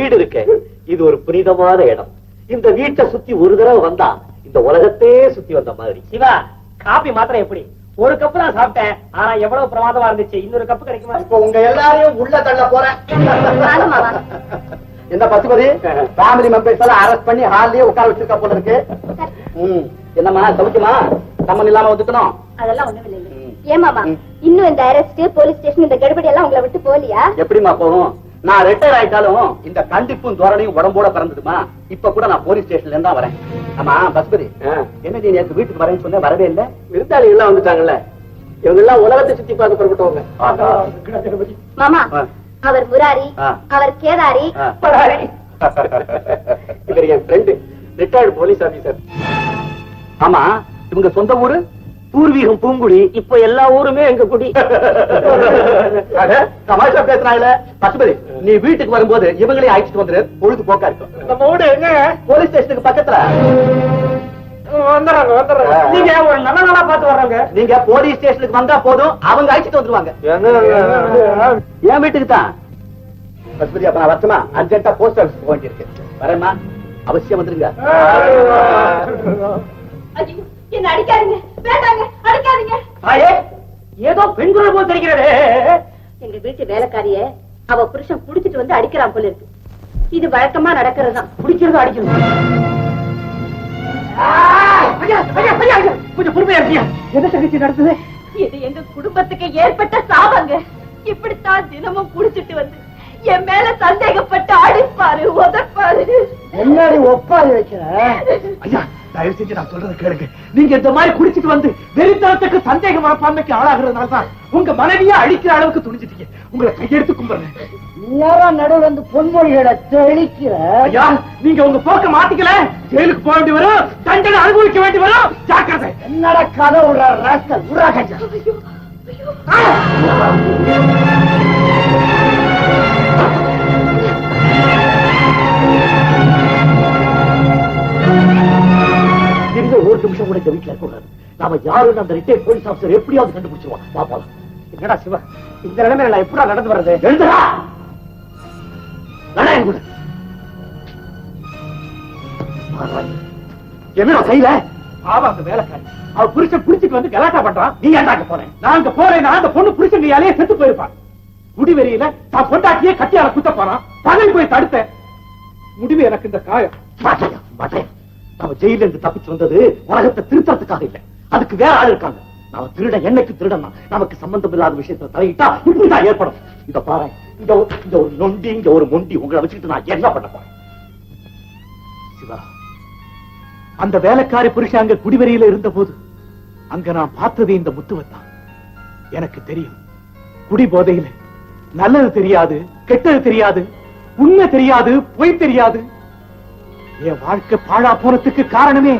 வீடு இருக்கே. இது ஒரு புனிதமான இடம். இந்த வீட்டை சுத்தி ஒரு தடவை வந்தா இந்த உலகத்தையே சுத்தி வந்த மாதிரி. சிவா காபி மாத்திரம் எப்படி? ஒரு கப்பு தான் சாப்பிட்டேன். ஆனா எவ்வளவு பிரமாதமா இருந்துச்சு? இன்னொரு கப்பு கிடைக்குமா? இப்ப உங்க எல்லாரையும் உள்ள தள்ள போறேன். என்ன பசுபதி? ஃபேமிலி மெம்பர்ஸ் எல்லாம் அரெஸ்ட் பண்ணி ஹால்லயே உட்கார வச்சிருக்க போல இருக்கு. ம். என்னம்மா சமைக்குமா சம்மன் இல்லாம வந்துட்டணும் அதெல்லாம் ஒண்ணும் இல்லைங்க. ஏன் மாமா? இன்னும் இந்த அரெஸ்ட் போலீஸ் ஸ்டேஷன் இந்த கடுபடி எல்லாம் உங்களை விட்டு போலியா எப்படிம்மா போகும்? நான் ரிட்டையர் ஆயிட்டாலும் இந்த கண்டிப்பும் தோரணையும் உடம்போட பிறந்ததுமா இப்ப கூட நான் போலீஸ் ஸ்டேஷன்ல இருந்தா வரேன். ஆமா பசுபதி என்ன நீ நேற்று வீட்டுக்கு வரேன்னு சொன்ன வரவே இல்ல? விருந்தாளிகள் எல்லாம் வந்துட்டாங்கல்ல? இவங்க எல்லாம் உலகத்தை சுத்தி பார்க்க புறப்பட்டவங்க. மாமா. அவர் முராரி. அவர் கேதாரி. இவர் என் ஃப்ரெண்டு ரிட்டையர்டு போலீஸ் ஆபீசர் ஆமா இவங்க சொந்த ஊரு? பூர்வீகம் பூங்குடி இப்ப எல்லா ஊருமே எங்க குடி. தமாஷா பேசுறாங்களே பசுபதி நீ வீட்டுக்கு வரும்போது இவங்களையும் அழைச்சிட்டு வந்துரு பொழுது போக்கா இருக்கும். நம்ம வீடு எங்க? போலீஸ் ஸ்டேஷனுக்கு பக்கத்துல. வந்துடுறாங்க வந்துடுறாங்க. நீங்க ஒரு நல்ல நாளா பார்த்து வர்றாங்க நீங்க போலீஸ் ஸ்டேஷனுக்கு வந்தா போதும் அவங்க அழைச்சிட்டு வந்துருவாங்க. என் வீட்டுக்கு தான். பசுபதி அப்ப நான் வரட்டுமா? அர்ஜென்ட்டா போஸ்ட் ஆபீஸ் போக வேண்டியிருக்கு. வரேம்மா. அவசியம் வந்துருங்க. என்ன அடிக்காதீங்க வேண்டாங்க அடிக்காதீங்க. தாயே ஏதோ பெண் குரல் போல் தெரிகிறது. எங்க வீட்டு வேலைக்காரிய அவ புருஷன் புடிச்சிட்டு வந்து அடிக்கிறான் போல இருக்கு. இது வழக்கமா நடக்கிறதுதான். பிடிக்கிறது அடிக்கிறது? கொஞ்சம் பொறுமையா இருக்கியா? எந்த தகச்சி நடந்தது? இது எங்க குடும்பத்துக்கு ஏற்பட்ட சாபங்க. இப்படித்தான் தினமும் குடிச்சிட்டு வந்து என் மேல சந்தேகப்பட்டு அடிப்பாரு உதப்பாரு. முன்னாடி ஒப்பாரி வைக்கிற? ஐயா தயவு செஞ்சு நான் சொல்றதை கேளுங்க. நீங்க இந்த மாதிரி குடிச்சிட்டு வந்து வெறித்தனத்துக்கு சந்தேக மனப்பான்மைக்கு ஆளாகிறதுனால தான் உங்க மனைவியா அடிக்கிற அளவுக்கு துணிஞ்சிட்டீங்க. உங்களை கையெடுத்து கும்பிடுறேன். நேரம் நடுவில் வந்து பொன்மொழிகளை தெளிக்கிற ஐயா நீங்க உங்க போக்க மாத்திக்கல. ஜெயிலுக்கு போக வேண்டி வரும். தண்டனை அனுபவிக்க வேண்டி வரும். ஜாக்கிரதை. என்னடா கதை விடுற ராஸ்கல் விடுறா இருக்கக்கூடாது நாம யாரும் அந்த ரிட்டையர் போலீஸ் ஆஃபீஸர் எப்படியாவது கண்டுபிடிச்சிருவோம். வா போலாம். என்னடா சிவா இந்த நிலைமையில நான் எப்படா நடந்து வர்றது? எழுதுடா நடா என் கூட. என்ன கையில பாவம் அந்த வேலைக்காரி. அவ புருஷன் புடிச்சிட்டு வந்து கலாட்டா பண்றான். நீ ஏன்டாங்க போறேன்? நான் அங்க போறேன் நான் அந்த பொண்ணு புருஷன் கையாலேயே செத்து போயிருப்பான். முடிவெறியில தான் பொண்டாட்டியே கட்டியால குத்த போறான். பகல் போய் தடுத்தேன். முடிவு எனக்கு இந்த காயம். மாட்டையா மாட்டையா நம்ம ஜெயில இருந்து தப்பிச்சு வந்தது உலகத்தை திருத்தறதுக்காக இல்ல. அதுக்கு வேற ஆள் இருக்காங்க. நாம திருட என்னைக்கு திருடனா நமக்கு சம்பந்தம் இல்லாத விஷயத்துல தலையிட்டா இப்படிதான் ஏற்படும். இத பாரு இந்த இந்த ஒரு நொண்டி இங்க ஒரு மொண்டி உங்களை வச்சுக்கிட்டு நான் என்ன பண்ண போறேன்? சிவா அந்த வேலைக்காரி புருஷன் அங்க குடிவெறியில இருந்த போது அங்க நான் பார்த்தது இந்த முத்துவத்தான். எனக்கு தெரியும். குடி போதையில. நல்லது தெரியாது கெட்டது தெரியாது உண்மை தெரியாது பொய் தெரியாது. என் வாழ்க்கை பாழா போறதுக்கு காரணமே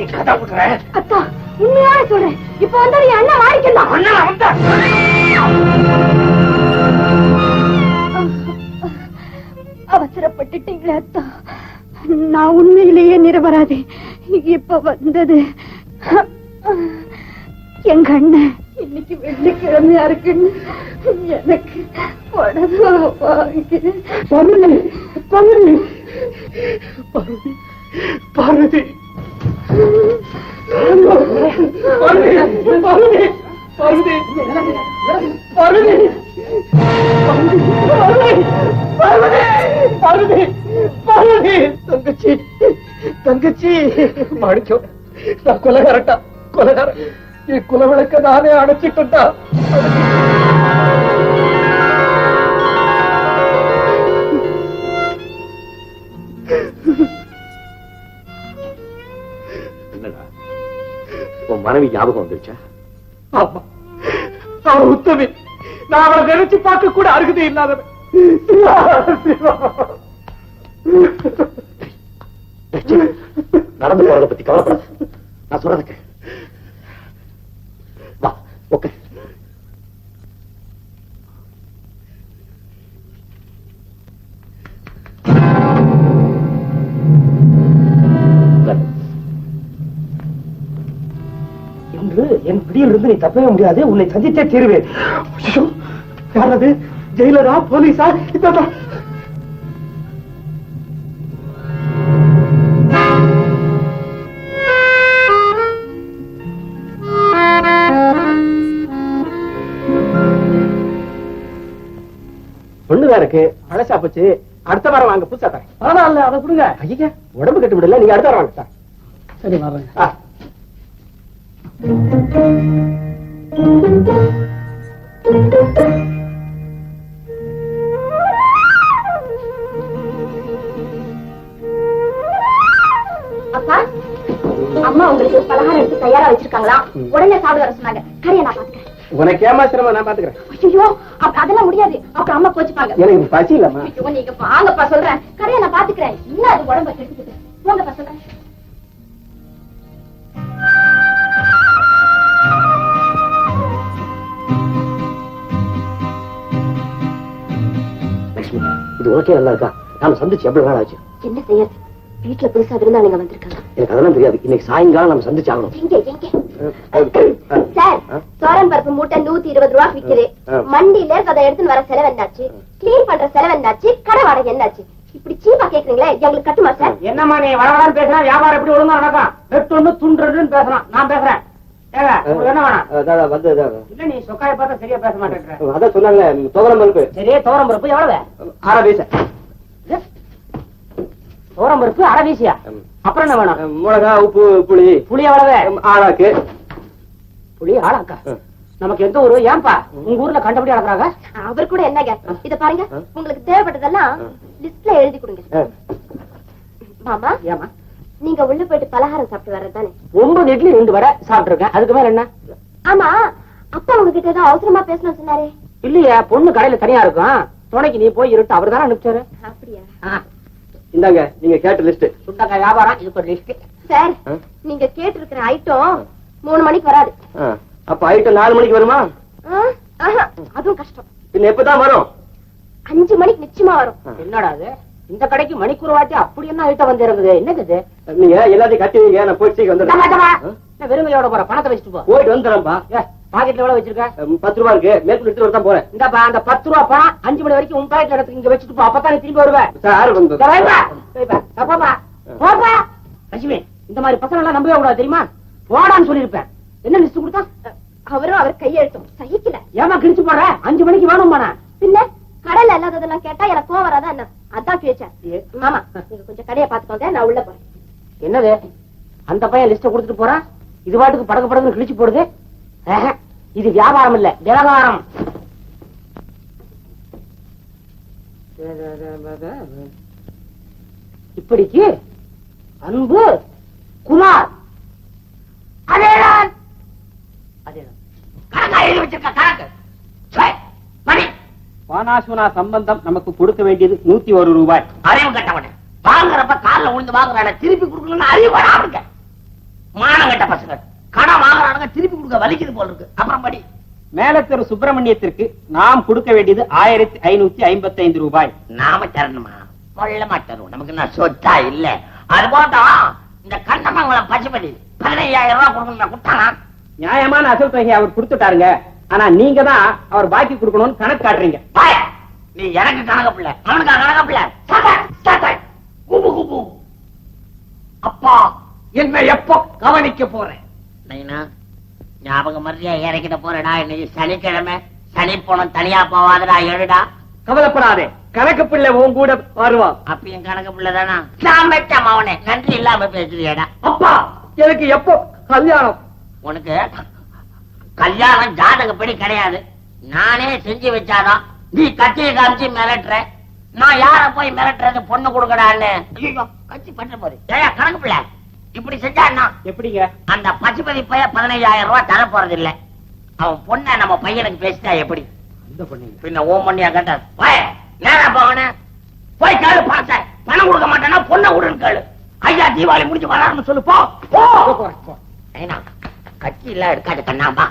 கட்டி கதை விடுற. அத்தா உண்மையான சொல்றேன். இப்ப வந்தது என் அண்ணன் தான் அண்ணன் வந்தா. அவசரப்பட்டுட்டீங்களே அத்தா. நான் உண்மையிலேயே நிரபராதி. இப்ப வந்தது. எங்க அண்ணன் இன்னைக்கு வெள்ளிக்கிழமையா இருக்குன்னு எனக்கு புடவை வாங்கி. பார்வதி தங்கச்சி தங்கச்சி மாணிக்கம் நான் கொலகாரட்டா கொலகார என் குலவிளக்க நானே அடைச்சிட்டுட்டா மனைவி ஞாபகம் வந்துருச்சா? ஆமா. அவ உத்தமி. நான் அவளை நினைச்சு பார்க்க கூட அருகதை இல்லாதவன். நடந்து போறத பத்தி கவலைப்படாத. நான் சொல்றதுக்கு இன்று என் பிடியிலிருந்து நீ தப்பவே முடியாது உன்னை சந்தித்தே தீருவேன். யார் அது ஜெயிலரா? போலீஸா? இதான் இருக்கு. பழசா போச்சு. அடுத்த வாரம் வாங்க புதுசா தரேன். பரவாயில்ல அதை கொடுங்க. ஐயா உடம்பு கட்டு விடல நீங்க அடுத்த வாரம் வாங்க சார். சரி. அப்பா அம்மா உங்களுக்கு பலகாரம் எடுத்து தயாரா வச்சிருக்காங்களா? உடனே சாப்பிட வர சொன்னாங்க. கரையை நான் பாத்துக்கிறேன். உனக்கு ஏமாத்திரமா நான் பாத்துக்கிறேன். ஐயோ அப்ப அதெல்லாம் முடியாது. அப்புறம் அம்மா கோச்சுப்பாங்க. எனக்கு பசி இல்லம்மா. ஐயோ நீங்க வாங்கப்பா சொல்றேன். கரையை நான் பாத்துக்கிறேன். இன்னும் அது உடம்ப கெடுத்துக்கிட்டு. போங்கப்பா சொல்றேன். இது உனக்கே நல்லா இருக்கா நாம சந்திச்சு எவ்வளவு நாள் ஆச்சு? என்ன செய்யறது வீட்டுல புதுசா விருந்தாளிங்க வந்திருக்காங்க. எனக்கு அதெல்லாம் தெரியாது. இன்னைக்கு சாயங்காலம் நம்ம சார் சோரன் பருப்பு மூட்டை நூத்தி இருபது ரூபா விக்குது. மண்டியில அதை எடுத்துன்னு வர செலவு என்னாச்சு? கிளீன் பண்ற செலவு என்னாச்சு? கடை வாடகை என்னாச்சு? இப்படி சீப்பா கேக்குறீங்களே எங்களுக்கு கட்டுமா சார்? என்னம்மா நீ வளவளான்னு பேசுனா வியாபாரம் எப்படி ஒழுங்கா நடக்கும்? வெட்டு ஒண்ணு துண்டு ரெண்டுன்னு பேசலாம். நான் பேசுறேன். வந்து இல்ல நீ சொக்காய பார்த்தா சரியா பேச மாட்டேங்கிற அதான் சொன்னாங்க துவரம் பருப்பு. சரி தோரம் பருப்பு எவ்வளவு? ஆறா பைசா. தோரம் பருப்பு அரை வீசியா அப்புறம் என்ன வேணும்? மிளகா உப்பு புளி. புளி எவ்வளவு? ஆளாக்கு. புளி ஆளாக்கா? நமக்கு எந்த ஊரு? ஏன்பா? உங்க ஊர்ல கண்டபடி அளக்குறாங்க அவர் கூட என்னங்க? இத பாருங்க. உங்களுக்கு தேவைப்பட்டதெல்லாம் லிஸ்ட்ல எழுதி கொடுங்க. மாமா? ஏமா நீங்க உள்ள போயிட்டு பலகாரம் சாப்பிட்டு வர்றதுதானே? ஒன்பது இட்லி ரெண்டு வரை சாப்பிட்டு இருக்கேன் அதுக்கு மேல என்ன? ஆமா அப்பா உங்ககிட்ட ஏதோ அவசரமா பேசணும் சொன்னாரே. இல்லையா பொண்ணு கடையில தனியா இருக்கும். துணைக்கு நீ போய் இருட்டு அவர் தானே அனுப்பிச்சாரு. அப்படியா? இந்தாங்க நீங்க கேட்ட லிஸ்ட் சுண்டக்காய் வியாபாரம் இதுக்கு ஒரு லிஸ்ட் சார் நீங்க கேட்டிருக்கிற ஐட்டம் மூணு மணிக்கு வராது. அப்ப ஐட்டம் நாலு மணிக்கு வருமா? அதுவும் கஷ்டம். பின்ன எப்பதான் வரும்? அஞ்சு மணிக்கு நிச்சயமா வரும். என்னடா அது இந்த கடைக்கு மணிக்கூர் வாட்டி அப்படி என்ன ஐட்டம் வந்து இருக்குது என்னது நீங்க எல்லாத்தையும் கட்டி வைங்க நான் போயிட்டு சீக்கிரம். வந்துடுறேன். வெறுங்கையோட போற பணத்தை வச்சுட்டு போ. போயிட்டு வந்துடுறேன்பா பாக்கெட்ல எவ்வளவு வச்சிருக்க? பத்து ரூபா இருக்கு. மேற்கொண்டு எடுத்து வரதான் போறேன். இந்தப்பா அந்த பத்து ரூபா பணம் அஞ்சு மணி வரைக்கும் உன் பாக்கெட்ல எடுத்து இங்க வச்சுட்டு போ. அப்பதான் நீ திரும்பி வருவேன் சார். தப்பாப்பா. போப்பா. லட்சுமி இந்த மாதிரி பசங்க எல்லாம் நம்பவே கூடாது தெரியுமா? போடான்னு சொல்லிருப்பேன் என்ன லிஸ்ட் கொடுத்தா? அவரும் அவர் கையெழுத்தும். சகிக்கல. ஏமா கிழிச்சு போற அஞ்சு மணிக்கு வேணும் பின்ன கடையில இல்லாததெல்லாம் கேட்டா எனக்கு கோவம் வராதா என்ன? அதான் கேச்சேன் ஆமா நீங்க கொஞ்சம் கடையை பாத்துக்கோங்க நான் உள்ள போறேன். என்னது? அந்த பையன் லிஸ்ட கொடுத்துட்டு போறான் இது பாட்டுக்கு படகு படகு கிழிச்சு போடுது? இது வியாபாரம் இல்ல விவகாரம். இப்படிக்கு அன்பு குமார் அதேதான். அதேதான். கணக்கா எழுதி வச்சிருக்க கணக்கு பானாசுனா சம்பந்தம் நமக்கு கொடுக்க வேண்டியது நூத்தி ஒரு ரூபாய். அறிவு கட்டவன. வாங்குறப்ப கால்ல விழுந்து வாங்குறான திருப்பி கொடுக்கணும்னு அறிவு வராதுங்க மானம் கட்ட பசங்க. கடன் வாங்குறானுங்க திருப்பி கொடுக்க வலிக்குது போல இருக்கு. அப்புறம் படி. மேலத்தெரு சுப்பிரமணியத்திற்கு நாம் கொடுக்க வேண்டியது ஆயிரத்தி ஐநூத்தி ஐம்பத்தி ஐந்து ரூபாய். நாம தரணுமா? கொள்ளமா தருவோம் நமக்கு என்ன சொத்தா இல்ல? அது போட்டோம் இந்த கண்ணமங்கலம் பச்சைப்படி பதினையாயிரம் ரூபாய் கொடுக்கணும் கொடுத்தானா? நியாயமான அசல் தொகையை அவர் கொடுத்துட்டாருங்க. ஆனா நீங்க தான் அவர் பாக்கி கொடுக்கணும்னு கணக்கு காட்டுறீங்க. நீ எனக்கு கணக்கு பிள்ளை. அவனுக்கு கணக்கு பிள்ளை. குபு குபு அப்பா என்ன எப்போ கவனிக்க போறேன்? நைனா ஞாபகம் மரியா இறக்கிட போறடா. இன்னைக்கு சனிக்கிழமை. சனி போனம் தனியா போவாதடா எழுடா கவலைப்படாதே. கணக்கு பிள்ளை உன் கூட வருவான். அப்பயும் கணக்கு பிள்ளைதானா நான் வச்சேன் அவனே. நன்றி இல்லாம பேசுறியடா. அப்பா எனக்கு எப்போ கல்யாணம்? உனக்கு கல்யாணம் ஜாதகப்படி கிடையாது. நானே செஞ்சு வச்சாதான் நீ கட்சியை காமிச்சு மிரட்டுற. நான் யார போய் மிரட்டுறது பொண்ணு கொடுக்கடான்னு? கட்சி பண்ற போது ஏயா கணக்கு பிள்ளை. இப்படி செஞ்சா என்ன? எப்படிங்க? அந்த பசுபதி பைய பதினையாயிரம் ரூபாய் தர போறது இல்ல அவன் பொண்ண நம்ம பையனுக்கு பேசிட்டா எப்படி? பின்ன ஓம் பண்ணியா கேட்ட போய் நேரா போகணே? போய் கேளு பணத்தை பணம் கொடுக்க மாட்டேன்னா பொண்ணை விடுன்னு கேளு. ஐயா தீபாவளி முடிஞ்சு வராருன்னு சொல்லு போ கட்சி எல்லாம் எடுக்காது கண்ணாம்பா.